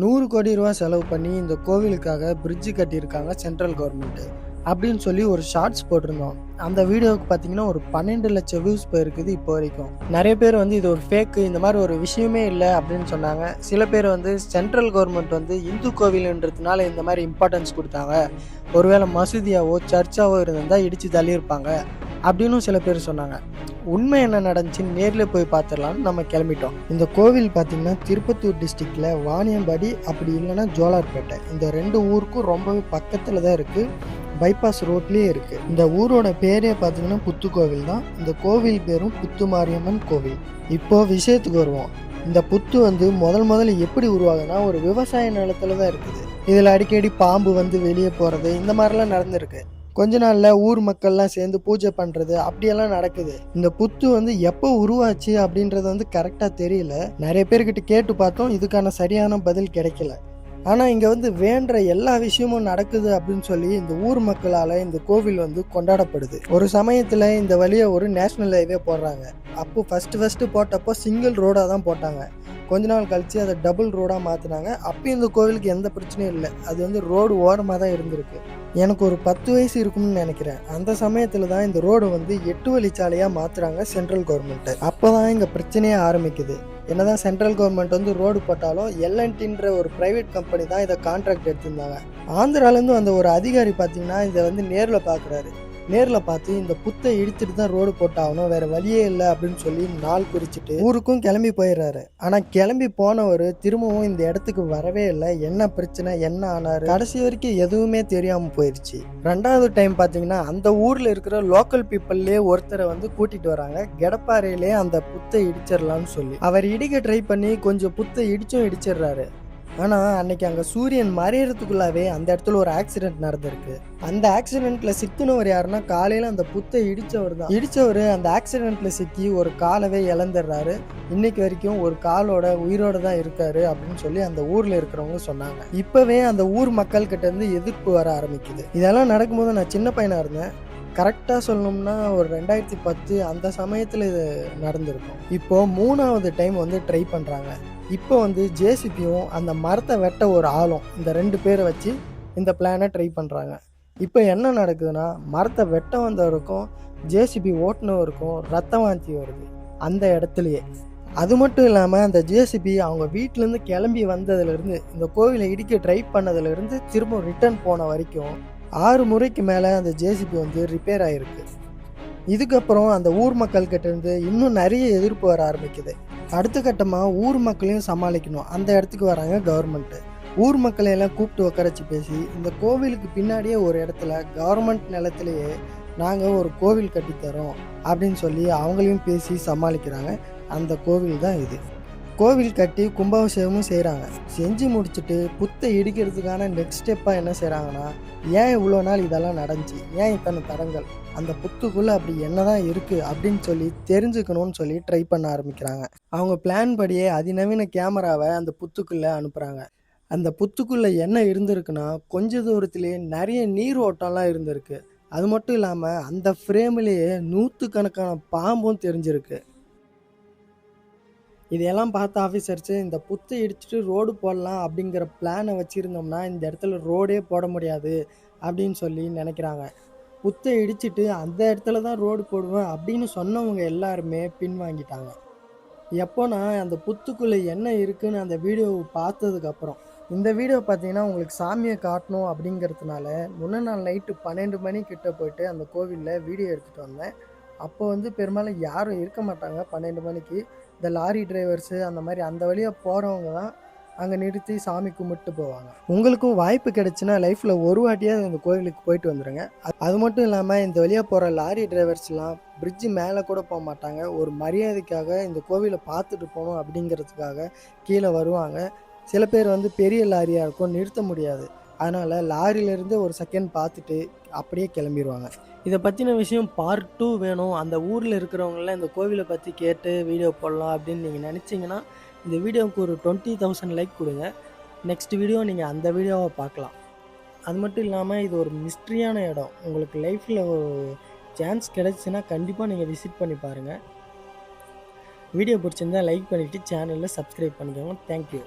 நூறு கோடி ரூபா செலவு பண்ணி இந்த கோவிலுக்காக பிரிட்ஜு கட்டியிருக்காங்க சென்ட்ரல் கவர்மெண்ட்டு அப்படின்னு சொல்லி ஒரு ஷார்ட்ஸ் போட்டிருந்தோம். அந்த வீடியோவுக்கு பார்த்தீங்கன்னா ஒரு பன்னெண்டு லட்சம் வியூஸ் போயிருக்குது இப்போ வரைக்கும். நிறைய பேர் வந்து இது ஒரு ஃபேக்கு இந்த மாதிரி ஒரு விஷயமே இல்லை அப்படின்னு சொன்னாங்க. சில பேர் வந்து சென்ட்ரல் கவர்மெண்ட் வந்து இந்து கோவில்ன்றதுனால இந்த மாதிரி இம்பார்ட்டன்ஸ் கொடுத்தாங்க. ஒருவேளை மசூதியாவோ சர்ச்சாவோ இருந்திருந்தால் இடித்து தள்ளியிருப்பாங்க. அப்படின்னு சில பேர் சொன்னாங்க. உண்மை என்ன நடந்துச்சுன்னு நேரில் போய் பார்த்துடலான்னு நம்ம கிளம்பிட்டோம். இந்த கோவில் பார்த்தீங்கன்னா திருப்பத்தூர் டிஸ்ட்ரிக்டில் வாணியம்பாடி அப்படி இல்லைன்னா ஜோலார்பேட்டை. இந்த ரெண்டு ஊருக்கும் ரொம்பவே பக்கத்தில் தான் இருக்குது பைபாஸ் ரோட்லேயே இருக்குது இந்த ஊரோட பேரே பார்த்தீங்கன்னா புத்து கோவில் தான். இந்த கோவில் பேரும் புத்து மாரியம்மன் கோவில். இப்போது விஷயத்துக்கு வருவோம். இந்த புத்து வந்து முதல் முதல்ல எப்படி உருவாகுதுன்னா ஒரு விவசாய நிலத்தில் தான் இருக்குது. இதில் அடிக்கடி பாம்பு வந்து வெளியே போகிறது இந்த மாதிரிலாம் நடந்திருக்கு. கொஞ்ச நாளில் ஊர் மக்கள்லாம் சேர்ந்து பூஜை பண்ணுறது அப்படியெல்லாம் நடக்குது. இந்த புத்து வந்து எப்போ உருவாச்சு அப்படின்றது வந்து கரெக்டாக தெரியல. நிறைய பேர்கிட்ட கேட்டு பார்த்தோம் இதுக்கான சரியான பதில் கிடைக்கல. ஆனால் இங்கே வந்து வேண்ட எல்லா விஷயமும் நடக்குது அப்படின்னு சொல்லி இந்த ஊர் மக்களால் இந்த கோவில் வந்து கொண்டாடப்படுது. ஒரு சமயத்தில் இந்த வழியை ஒரு நேஷ்னல் ஹைவே போடுறாங்க. அப்போ ஃபஸ்ட்டு ஃபஸ்ட்டு போட்டப்போ சிங்கிள் ரோடாக தான் போட்டாங்க. கொஞ்ச நாள் கழித்து அதை டபுள் ரோடாக மாற்றினாங்க அப்பயும் இந்த கோவிலுக்கு எந்த பிரச்சனையும் இல்லை. அது வந்து ரோடு ஓரமாக தான் இருந்திருக்கு. எனக்கு ஒரு பத்து வயசு இருக்கும்னு நினைக்கிறேன். அந்த சமயத்தில் தான் இந்த ரோடு வந்து எட்டு வழிச்சாலையாக மாற்றுறாங்க சென்ட்ரல் கவர்மெண்ட்டு அப்போ தான் இங்கே பிரச்சனையே ஆரம்பிக்குது. என்னதான் சென்ட்ரல் கவர்மெண்ட் வந்து ரோடு போட்டாலும் எல்என்டின்ற ஒரு பிரைவேட் கம்பெனி தான் இதை கான்ட்ராக்ட் எடுத்திருந்தாங்க. ஆந்திராலேருந்து வந்த ஒரு அதிகாரி பார்த்தீங்கன்னா இதை வந்து நேரில் பார்க்குறாரு. நேரில் பார்த்து இந்த புத்தை இழுத்துட்டு தான் ரோடு போட்டாகணும் வேற வழியே இல்லை அப்படின்னு சொல்லி நாள் குறிச்சிட்டு ஊருக்கும் கிளம்பி போயிடுறாரு. ஆனால் கிளம்பி போனவர் திரும்பவும் இந்த இடத்துக்கு வரவே இல்லை. என்ன பிரச்சனை என்ன ஆனார்? கடைசி வரைக்கும் எதுவுமே தெரியாமல் போயிடுச்சு ரெண்டாவது டைம் பார்த்தீங்கன்னா அந்த ஊரில் இருக்கிற லோக்கல் பீப்புள்லேயே ஒருத்தரை வந்து கூட்டிகிட்டு வராங்க. கெடப்பாறையிலே அந்த புத்தை இடிச்சிடலாம்னு சொல்லி. அவர் இடிக்க ட்ரை பண்ணி கொஞ்சம் புத்தை இடிச்சும் இடிச்சிடுறாரு. ஆனால் அன்னைக்கு அங்கே சூரியன் மறையறதுக்குள்ளாவே அந்த இடத்துல ஒரு ஆக்சிடென்ட் நடந்திருக்கு. அந்த ஆக்சிடென்ட்ல சிக்கினவர் யாருன்னா காலையில் அந்த புத்தை இடிச்சவர் தான். இடிச்சவர் அந்த ஆக்சிடென்ட்ல சிக்கி ஒரு காலவே இழந்துடுறாரு. இன்னைக்கு வரைக்கும் ஒரு காலோட உயிரோட தான் இருக்காரு அப்படின்னு சொல்லி அந்த ஊர்ல இருக்கிறவங்க சொன்னாங்க. இப்பவே அந்த ஊர் மக்கள் கிட்ட இருந்து எதிர்ப்பு வர ஆரம்பிக்குது. இதெல்லாம் நடக்கும்போது நான் சின்ன பையனா இருந்தேன். கரெக்டாக சொல்லணும்னா ஒரு ரெண்டாயிரத்தி பத்து அந்த சமயத்தில் இது நடந்திருக்கும். இப்போ மூணாவது டைம் வந்து ட்ரை பண்ணுறாங்க இப்போ வந்து ஜேசிபியும் அந்த மரத்தை வெட்ட ஒரு ஆளும். இந்த ரெண்டு பேரை வச்சு இந்த பிளானை ட்ரை பண்ணுறாங்க இப்போ என்ன நடக்குதுன்னா மரத்தை வெட்ட வந்தவருக்கும் ஜேசிபி ஓட்டுனவருக்கும் ரத்த வாந்தி வருது. அந்த இடத்துலையே. அது மட்டும் இல்லாமல் அந்த ஜேசிபி அவங்க வீட்டிலேருந்து கிளம்பி வந்ததுலேருந்து இந்த கோவிலை இடிக்க ட்ரை பண்ணதுலேருந்து திரும்ப ரிட்டர்ன் போன வரைக்கும் ஆறு முறைக்கு மேலே அந்த ஜேசிபி வந்து ரிப்பேர் ஆகிருக்கு இதுக்கப்புறம் அந்த ஊர் மக்கள் இருந்து இன்னும் நிறைய எதிர்ப்பு வர ஆரம்பிக்குது. அடுத்த கட்டமாக ஊர் மக்களையும் சமாளிக்கணும். அந்த இடத்துக்கு வராங்க கவர்மெண்ட்டு ஊர் மக்களை எல்லாம் கூப்பிட்டு உட்காரச்சு பேசி இந்த கோவிலுக்கு பின்னாடியே ஒரு இடத்துல கவர்மெண்ட் நிலத்திலேயே நாங்கள் ஒரு கோவில் கட்டித்தரோம் அப்படின்னு சொல்லி அவங்களையும் பேசி சமாளிக்கிறாங்க. அந்த கோவில் தான் இது. கோவில் கட்டி கும்பாபிஷேகமும் செய்கிறாங்க செஞ்சு முடிச்சுட்டு புத்தை இடிக்கிறதுக்கான நெக்ஸ்ட் ஸ்டெப்பாக என்ன செய்கிறாங்கன்னா ஏன் இவ்வளோ நாள் இதெல்லாம் நடந்துச்சு? ஏன் இத்தனை தடங்கள்? அந்த புத்துக்குள்ளே அப்படி என்னதான் இருக்குது அப்படின்னு சொல்லி தெரிஞ்சுக்கணும்னு சொல்லி ட்ரை பண்ண ஆரம்பிக்கிறாங்க. அவங்க பிளான் படியே அதிநவீன கேமராவை அந்த புத்துக்குள்ளே அனுப்புகிறாங்க அந்த புத்துக்குள்ளே என்ன இருந்திருக்குன்னா கொஞ்ச தூரத்துலேயே நிறைய நீர் ஓட்டம்லாம் இருந்திருக்கு. அது மட்டும் இல்லாமல் அந்த ஃப்ரேம்லேயே நூற்றுக்கணக்கான பாம்பும் தெரிஞ்சிருக்கு. இதையெல்லாம் பார்த்த ஆஃபீஸர்ஸு இந்த புத்து இடிச்சிட்டு ரோடு போடலாம் அப்படிங்கிற பிளானை வச்சுருந்தோம்னா இந்த இடத்துல ரோடே போட முடியாது அப்படின்னு சொல்லி நினைக்கிறாங்க. புத்தை இடிச்சிட்டு அந்த இடத்துல தான் ரோடு போடுவேன் அப்படின்னு சொன்னவங்க எல்லாருமே பின்வாங்கிட்டாங்க. எப்போனா அந்த புத்துக்குள்ளே என்ன இருக்குன்னு அந்த வீடியோவை பார்த்ததுக்கப்புறம் இந்த வீடியோ பார்த்தீங்கன்னா உங்களுக்கு சாமியை காட்டணும் அப்படிங்கிறதுனால முன்ன நாள் நைட்டு பன்னெண்டு மணி போயிட்டு அந்த கோவிலில் வீடியோ எடுத்துகிட்டு வந்தேன். அப்போ வந்து பெரும்பாலும் யாரும் இருக்க மாட்டாங்க பன்னெண்டு மணிக்கு. இந்த லாரி டிரைவர்ஸு அந்த மாதிரி அந்த வழியாக போகிறவங்க தான் அங்கே நிறுத்தி சாமி கும்பிட்டு போவாங்க. உங்களுக்கும் வாய்ப்பு கிடைச்சுன்னா லைஃப்பில் ஒரு வாட்டியாவது இந்த கோவிலுக்கு போயிட்டு வந்துடுங்க அது- அது மட்டும் இல்லாமல் இந்த வழியாக போகிற லாரி டிரைவர்ஸ்லாம் பிரிட்ஜு மேலே கூட போக மாட்டாங்க. ஒரு மரியாதைக்காக இந்த கோவிலை பார்த்துட்டு போகணும் அப்படிங்கிறதுக்காக கீழே வருவாங்க. சில பேர் வந்து பெரிய லாரியாக இருக்கும் நிறுத்த முடியாது. அதனால் லாரியிலேருந்து ஒரு செகண்ட் பார்த்துட்டு அப்படியே கிளம்பிடுவாங்க இதை பற்றின விஷயம் பார்ட் டூ வேணும். அந்த ஊரில் இருக்கிறவங்களாம் இந்த கோவிலை பற்றி கேட்டு வீடியோ போடலாம் அப்படின்னு நீங்கள் நினச்சிங்கன்னா இந்த வீடியோவுக்கு ஒரு டுவெண்ட்டி தௌசண்ட் லைக் கொடுங்க. நெக்ஸ்ட் வீடியோ நீங்கள் அந்த வீடியோவை பார்க்கலாம். அது மட்டும் இல்லாமல் இது ஒரு மிஸ்ட்ரியான இடம். உங்களுக்கு லைஃப்பில் ஒரு சான்ஸ் கிடச்சின்னா கண்டிப்பாக நீங்கள் விசிட் பண்ணி பாருங்கள் வீடியோ பிடிச்சிருந்தா லைக் பண்ணிவிட்டு சேனலில் சப்ஸ்கிரைப் பண்ணிக்கோங்க. தேங்க்யூ